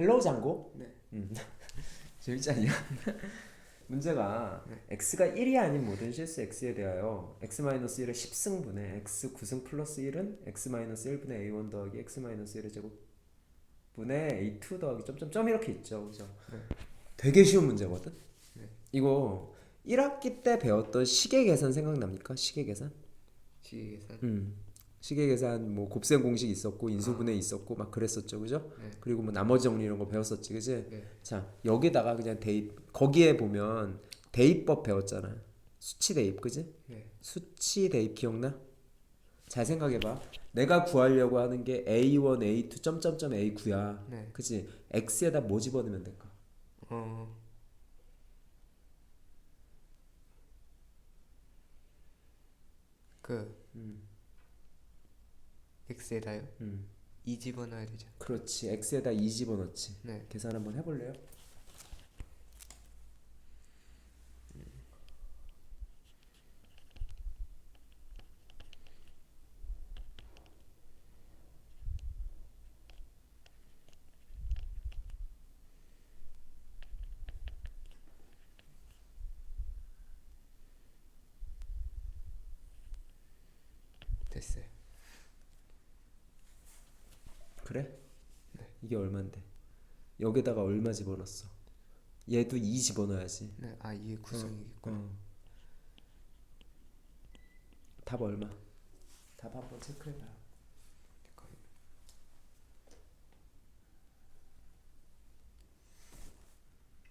헬로우 장고? 네. 음. 재밌지 않냐? 문제가 네. x가 1이 아닌 모든 실수 x에 대하여 x-1을 10승분의 x 9승 플러스 1은 x-1분의 a1 더하기 x-1의 제곱분의 a2 더하기 점점점 이렇게 있죠. 그죠? 네. 되게 쉬운 문제거든. 네. 이거 1학기 때 배웠던 시계 계산 생각납니까? 시계 계산? 시계 계산. 음. 시계 계산 뭐 곱셈 공식 있었고 인수분해 있었고 막 그랬었죠. 그죠? 네. 그리고 뭐 나머지 정리 이런 거 배웠었지. 그지? 네. 자 여기다가 그냥 대입 거기에 보면 대입법 배웠잖아 수치 대입 그지 네. 수치 대입 기억나 잘 생각해봐 내가 구하려고 하는 게 a1 a2 점점점 a9야 네. 그지 x에다 뭐 집어넣으면 될까 어. 그 음, x에다요. 음. 2 집어넣어야 되죠. 그렇지 x에다 2 집어넣지 네. 계산 한번 해볼래요. 그래 네. 이게 얼만데 여기다가 얼마 집어넣었어 얘도 2 집어넣어야지 네. 아 이게 구성이겠고. 어. 답 얼마 답 한번 체크해봐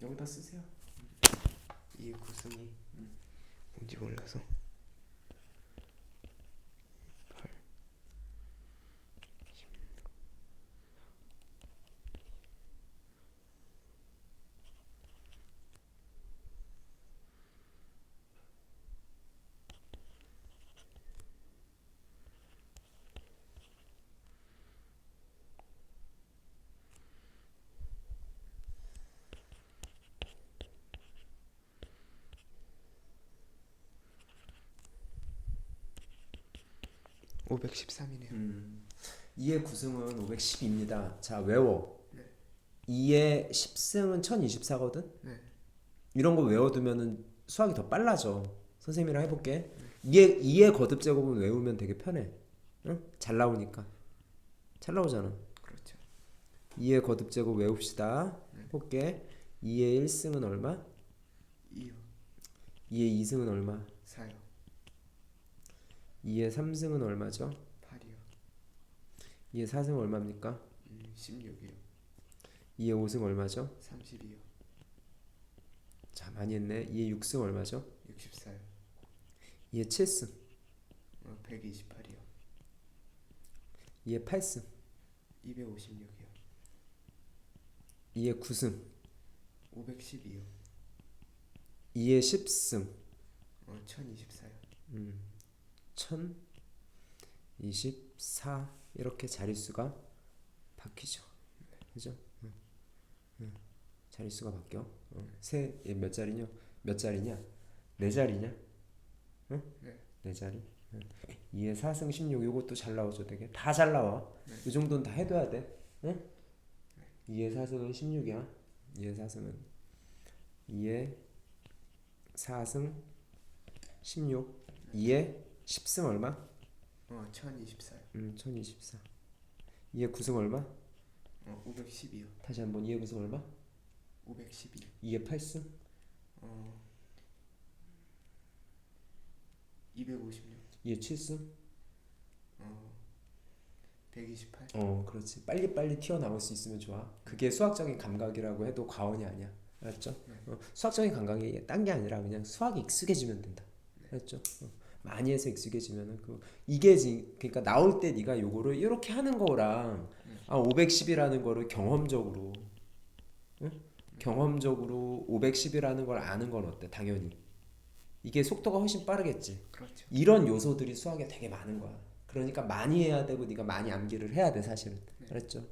여기다 쓰세요 이게 구성이 뭔지 몰라서. 513이네요. 음. 2의 9승은 510입니다. 자 외워. 네. 2의 10승은 1024거든. 네. 이런 거 외워두면은 수학이 더 빨라져. 선생님이랑 해볼게. 2의 2의 거듭 제곱은 외우면 되게 편해. 응? 잘 나오니까. 잘 나오잖아. 그렇죠. 2의 거듭 제곱 외웁시다. 해볼게. 2의 1승은 얼마? 2요. 2의 2승은 얼마? 4요. 2의 3승은 얼마죠? 8이요. 2의 4승은 얼마입니까? 음, 16이요. 2의 5승 얼마죠? 30이요. 자 많이 했네. 2의 6승 얼마죠? 64요. 2의 7승. 어, 128이요. 2의 8승. 256이요. 2의 9승. 512요. 2의 10승. 어, 1024요. 음. 1024 이렇게 자릿수가 바뀌죠. 그죠? 응. 응. 자릿수가 바뀌어. 어. 세몇 자리냐? 몇 자리냐? 네 자리냐? 응? 네. 네 자리. 응. 2의 4승 16 이것도 잘 나오죠, 되게. 다 잘 나와. 네. 이 정도는 다 해둬야 돼. 응? 2의 4승은 16이야. 2의 4승은 2의 4승 16. 2의 10승 얼마? 어, 1024요. 음, 1024. 2의 9승 얼마? 어, 510이요. 다시 한번 2의 9승 얼마? 512. 2의 8승? 어. 256. 2의 7승? 어. 128. 어, 그렇지. 빨리빨리 튀어나올 수 있으면 좋아. 그게 수학적인 감각이라고 해도 과언이 아니야. 알았죠? 네. 어, 수학적인 감각이 딴 게 아니라 그냥 수학이 익숙해지면 된다. 알았죠? 어, 많이 해서 익숙해지면은 그 이게 지, 그러니까 나올 때 네가 요거를 이렇게 하는 거랑 아 510이라는 거를 경험적으로 응? 경험적으로 510이라는 걸 아는 건 어때? 당연히 이게 속도가 훨씬 빠르겠지. 그렇죠. 이런 요소들이 수학에 되게 많은 거야. 그러니까 많이 해야 되고 네가 많이 암기를 해야 돼 사실은. 네. 알았죠?